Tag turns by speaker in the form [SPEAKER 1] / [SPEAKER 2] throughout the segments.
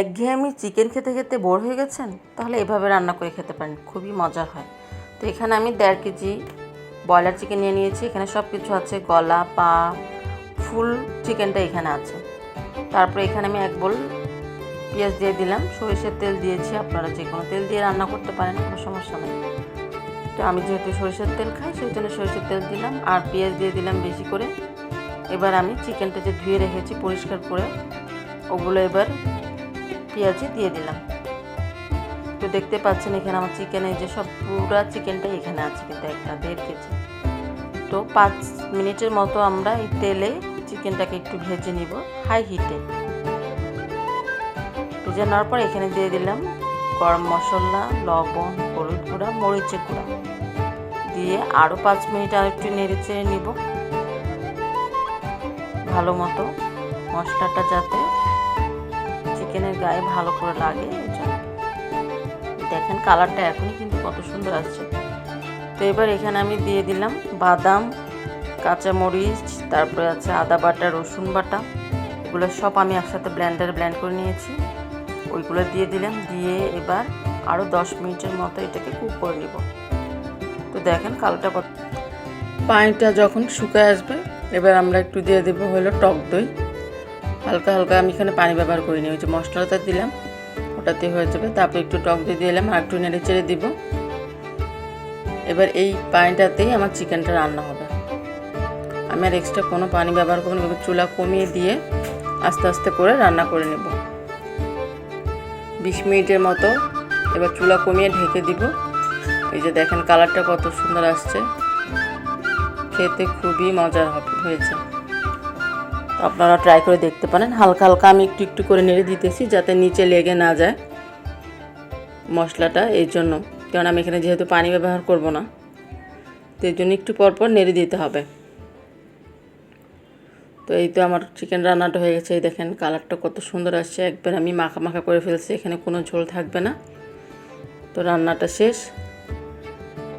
[SPEAKER 1] একঘেয়েমি চিকেন খেতে খেতে বোর হয়ে গেছেন? তাহলে এভাবে রান্না করে খেতে পারেন, খুবই মজার হয়। তো এখানে আমি দেড় কেজি ব্রয়লার চিকেন নিয়ে নিয়েছি, এখানে সব কিছু আছে, গলা, পা, ফুল চিকেনটা এখানে আছে। তারপরে এখানে আমি এক বোল পেঁয়াজ দিয়ে দিলাম, সরিষার তেল দিয়েছি, আপনারা যে কোনো তেল দিয়ে রান্না করতে পারেন, কোনো সমস্যা নেই। তো আমি যেহেতু সরিষার তেল খাই, সেই জন্য সরিষার তেল দিলাম, আর পেঁয়াজ দিয়ে দিলাম বেশি করে। এবার আমি চিকেনটা যে ধুয়ে রেখেছি পরিষ্কার করে, ওগুলো এবার পেঁয়াজে দিয়ে দিলাম। তো দেখতে পাচ্ছেন এখানে আমার চিকেনে যে সব পুরো চিকেনটা এখানে আছে কিন্তু একটা, দেড় কেজি। তো পাঁচ মিনিটের মতো আমরা এই তেলে চিকেনটাকে একটু ভেজে নিব হাই হিটে ভেজে নেওয়ার পর এখানে দিয়ে দিলাম গরম মশলা, লবণ, হলুদ গুঁড়া, মরিচের গুঁড়া। দিয়ে আরও পাঁচ মিনিট আর একটু নেড়ে চেড়ে নিব। ভালো মতো মশলাটা যাতে চিকেনের গায়ে ভালো করে লাগে দেখেন কালারটা এখনই কিন্তু কত সুন্দর আসছে। তো এবার এখানে আমি দিয়ে দিলাম বাদাম, কাঁচামরিচ, তারপরে আছে আদা বাটা, রসুন বাটা। এগুলো সব আমি একসাথে ব্লেন্ডারে ব্ল্যান্ড করে নিয়েছি। ওইগুলো দিয়ে দিলাম, দিয়ে এবার আরও দশ মিনিটের মতো এটাকে কুক করে নিব। তো দেখেন কালোটা পানিটা যখন শুকায় আসবে, এবার আমরা একটু দিয়ে দেবো হলো টক দই। হালকা হালকা আমি এখানে পানি ব্যবহার করিনি, ওই যে মশলাটা দিলাম, ওটাতে হয়ে যাবে। তারপর একটু টক দিয়ে দিলাম, আর একটু নেড়ে চেড়ে দিব। এবার এই পানিটাতেই আমার চিকেনটা রান্না হবে। আমি আর এক্সট্রা কোনো পানি ব্যবহার করব না চুলা কমিয়ে দিয়ে আস্তে আস্তে করে রান্না করে নেব। বিশ মিনিটের মতো এবার চুলা কমিয়ে ঢেকে দিব। এই যে দেখেন, কালারটা কত সুন্দর আসছে। খেতে খুবই মজা হবে, হয়েছে। আপনারা ট্রাই করে দেখতে পারেন। হালকা হালকা আমি একটু একটু করে নেড়ে দিতেছি যাতে নিচে লেগে না যায় মশলাটা, এই জন্য। কারণ আমি এখানে যেহেতু পানি ব্যবহার করব না, তো এই জন্য একটু পরপর নেড়ে দিতে হবে। তো এই তো আমার চিকেন রান্নাটা হয়ে গেছে। এই দেখেন কালারটা কত সুন্দর আসছে। একবার আমি মাখা মাখা করে ফেলছি, এখানে কোনো ঝোল থাকবে না। তো রান্নাটা শেষ।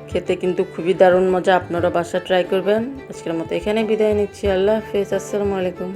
[SPEAKER 1] খেতে কিন্তু খুবই দারুণ মজা। আপনারা বাসা ট্রাই করবেন। আজকের মতো এখানে বিদায় নিচ্ছি। আল্লাহ হাফেজ। আসসালামু আলাইকুম।